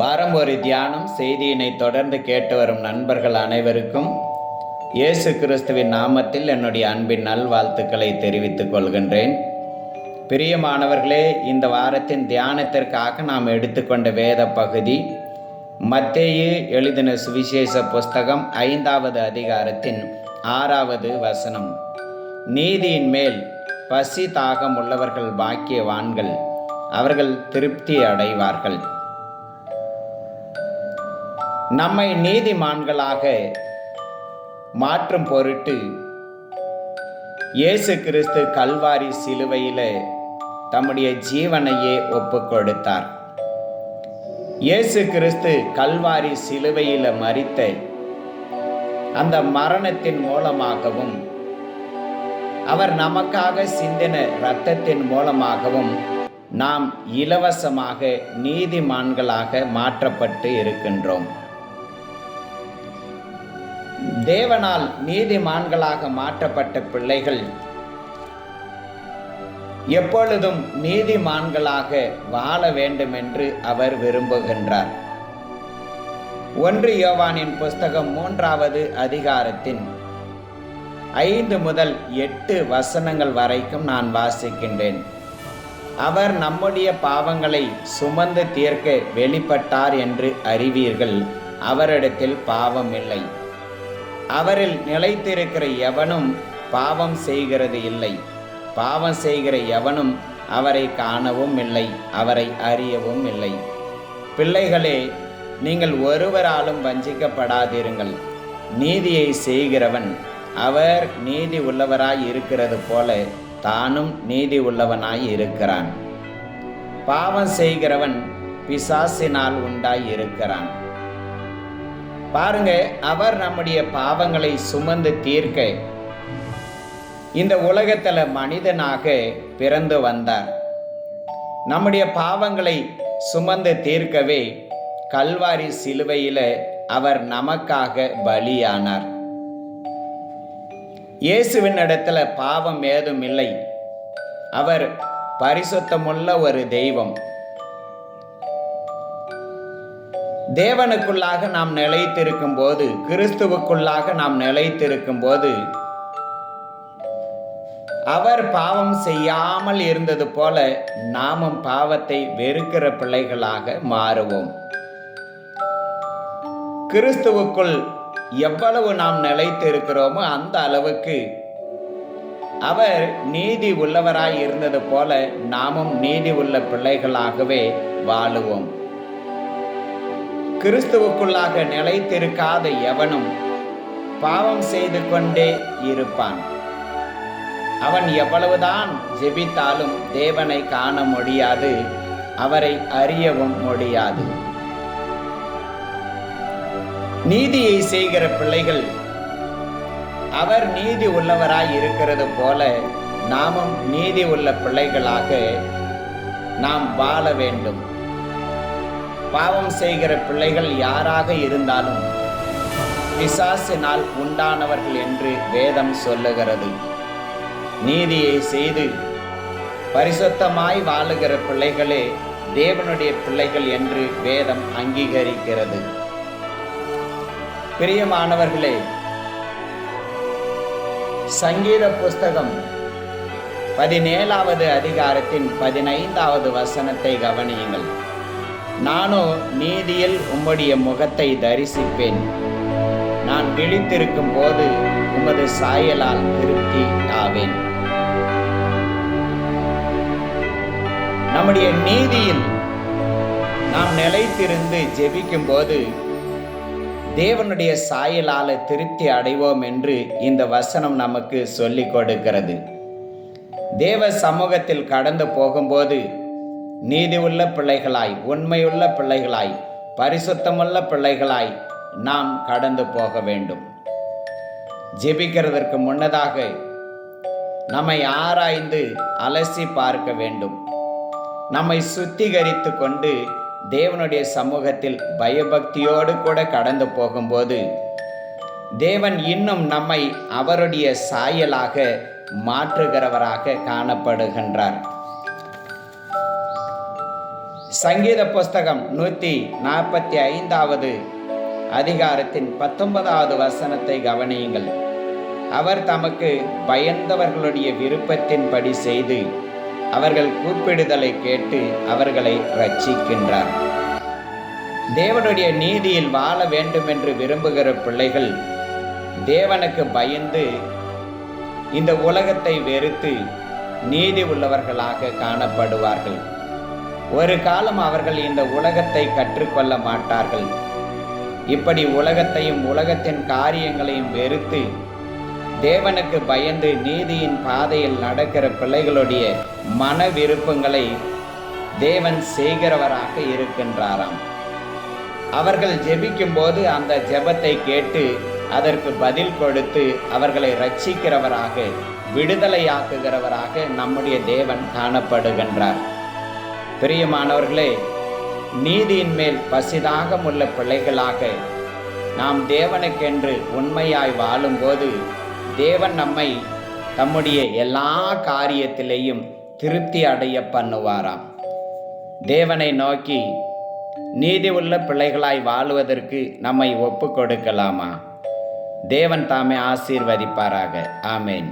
வாரம் ஒரு தியானம் செய்தியினை தொடர்ந்து கேட்டு வரும் நண்பர்கள் அனைவருக்கும் இயேசு கிறிஸ்துவின் நாமத்தில் என்னுடைய அன்பின் நல்வாழ்த்துக்களை தெரிவித்துக் கொள்கின்றேன். பிரியமானவர்களே இந்த வாரத்தின் தியானத்திற்காக நாம் எடுத்துக்கொண்ட வேத பகுதி மத்தேயு எழுதின சுவிசேஷ புஸ்தகம் ஐந்தாவது அதிகாரத்தின் ஆறாவது வசனம். நீதியின் மேல் பசி தாகம் உள்ளவர்கள் பாக்கியவான்கள் அவர்கள் திருப்தி அடைவார்கள். நம்மை நீதிமான்களாக மாற்றும் பொருட்டு இயேசு கிறிஸ்து கல்வாரி சிலுவையில் தம்முடைய ஜீவனையே ஒப்பு கொடுத்தார். இயேசு கிறிஸ்து கல்வாரி சிலுவையில் மறித்த அந்த மரணத்தின் மூலமாகவும் அவர் நமக்காக சிந்தின இரத்தத்தின் மூலமாகவும் நாம் இலவசமாக நீதிமான்களாக மாற்றப்பட்டு இருக்கின்றோம். தேவனால் நீதிமான்களாக மாற்றப்பட்ட பிள்ளைகள். எப்பொழுதும் நீதிமான்களாக வாழ வேண்டும் என்று அவர் விரும்புகின்றார். ஒன்று யோவானின் புஸ்தகம் மூன்றாவது அதிகாரத்தின் ஐந்து முதல் எட்டு வசனங்கள் வரைக்கும் நான் வாசிக்கின்றேன். அவர் நம்முடைய பாவங்களை சுமந்து தீர்க்க வெளிப்பட்டார் என்று அறிவீர்கள். அவரிடத்தில் பாவம் இல்லை. அவரில் நிலைத்திருக்கிற எவனும் பாவம் செய்கிறது இல்லை. பாவம் செய்கிற எவனும் அவரை காணவும் இல்லை அவரை அறியவும் இல்லை. பிள்ளைகளே நீங்கள் ஒருவராலும் வஞ்சிக்கப்படாதிருங்கள். நீதியை செய்கிறவன் அவர் நீதி உள்ளவராய் இருக்கிறது போல தானும் நீதி உள்ளவனாய் இருக்கிறான். பாவம் செய்கிறவன் பிசாசினால் உண்டாய் இருக்கிறான். பாருங்க அவர் நம்முடைய பாவங்களை சுமந்து தீர்க்க இந்த உலகத்தில் மனிதனாக பிறந்து வந்தார். நம்முடைய பாவங்களை சுமந்து தீர்க்கவே கல்வாரி சிலுவையில் அவர் நமக்காக பலியானார். இயேசுவின் இடத்துல பாவம் ஏதும் இல்லை. அவர் பரிசுத்தமுள்ள ஒரு தெய்வம். தேவனுக்குள்ளாக நாம் நிலைத்திருக்கும் போது கிறிஸ்துவுக்குள்ளாக நாம் நிலைத்திருக்கும் போது அவர் பாவம் செய்யாமல் இருந்தது போல நாமும் பாவத்தை வெறுக்கிற பிள்ளைகளாக மாறுவோம். கிறிஸ்துவுக்குள் எவ்வளவு நாம் நிலைத்து இருக்கிறோமோ அந்த அளவுக்கு அவர் நீதி உள்ளவராய் இருந்தது போல நாமும் நீதி உள்ள பிள்ளைகளாகவே வாழுவோம். கிறிஸ்துவுக்குள்ளாக நிலைத்திருக்காத எவனும் பாவம் செய்து கொண்டே இருப்பான். அவன் எவ்வளவுதான் ஜெபித்தாலும் தேவனை காண முடியாது அவரை அறியவும் முடியாது. நீதியை செய்கிற பிள்ளைகள் அவர் நீதி உள்ளவராய் இருக்கிறது போல நாமும் நீதி உள்ள பிள்ளைகளாக நாம் வாழ வேண்டும். பாவம் செய்கிற பிள்ளைகள் யாராக இருந்தாலும் பிசாசினால் உண்டானவர்கள் என்று வேதம் சொல்லுகிறது. நீதியை செய்து பரிசுத்தமாய் வாழுகிற பிள்ளைகளே தேவனுடைய பிள்ளைகள் என்று வேதம் அங்கீகரிக்கிறது. பிரியமானவர்களே சங்கீத புஸ்தகம் பதினேழாவது அதிகாரத்தின் பதினைந்தாவது வசனத்தை கவனியுங்கள். நானோ நீதியில் உம்முடைய முகத்தை தரிசிப்பேன். நான் விழித்திருக்கும் போது உமது சாயலால் திருப்தி ஆவேன். நம்முடைய நீதியில் நாம் நிலைத்திருந்து ஜெபிக்கும் போது தேவனுடைய சாயலால திருப்தி அடைவோம் என்று இந்த வசனம் நமக்கு சொல்லிக் கொடுக்கிறது. தேவ சமூகத்தில் கடந்து போகும்போது நீதி உள்ள பிள்ளைகளாய் உண்மையுள்ள பிள்ளைகளாய் பரிசுத்தமுள்ள பிள்ளைகளாய் நாம் கடந்து போக வேண்டும். ஜெபிக்கிறதற்கு முன்னதாக நம்மை ஆராய்ந்து அலசி பார்க்க வேண்டும். நம்மை சுத்திகரித்து கொண்டு தேவனுடைய சமூகத்தில் பயபக்தியோடு கூட கடந்து போகும்போது தேவன் இன்னும் நம்மை அவருடைய சாயலாக மாற்றுகிறவராக காணப்படுகின்றார். சங்கீத புஸ்தகம் நூற்றி நாற்பத்தி ஐந்தாவது அதிகாரத்தின் பத்தொன்பதாவது வசனத்தை கவனியுங்கள். அவர் தமக்கு பயந்தவர்களுடைய விருப்பத்தின்படி செய்து அவர்கள் கூப்பிடுதலை கேட்டு அவர்களை ரட்சிக்கின்றார் தேவனுடைய நீதியில் வாழ வேண்டும் என்று விரும்புகிற பிள்ளைகள் தேவனுக்கு பயந்து இந்த உலகத்தை வெறுத்து நீதி உள்ளவர்களாக காணப்படுவார்கள். ஒரு காலம் அவர்கள் இந்த உலகத்தை கற்றுக்கொள்ள மாட்டார்கள். இப்படி உலகத்தையும் உலகத்தின் காரியங்களையும் வெறுத்து தேவனுக்கு பயந்து நீதியின் பாதையில் நடக்கிற பிள்ளைகளுடைய மன விருப்பங்களை தேவன் செய்கிறவராக இருக்கின்றாராம். அவர்கள் ஜெபிக்கும்போது அந்த ஜெபத்தை கேட்டு அதற்கு பதில் கொடுத்து அவர்களை ரட்சிக்கிறவராக விடுதலையாக்குகிறவராக நம்முடைய தேவன் காணப்படுகின்றார். பிரியமானவர்களே நீதியின் மேல் பசிதாகம் உள்ள பிள்ளைகளாக நாம் தேவனுக்கென்று உண்மையாய் வாழும்போது தேவன் நம்மை தம்முடைய எல்லா காரியத்திலேயும் திருப்தி அடைய பண்ணுவாராம். தேவனை நோக்கி நீதி உள்ள பிள்ளைகளாய் வாழுவதற்கு நம்மை ஒப்பு கொடுக்கலாமா தேவன் தாமே ஆசீர்வதிப்பாராக. ஆமேன்.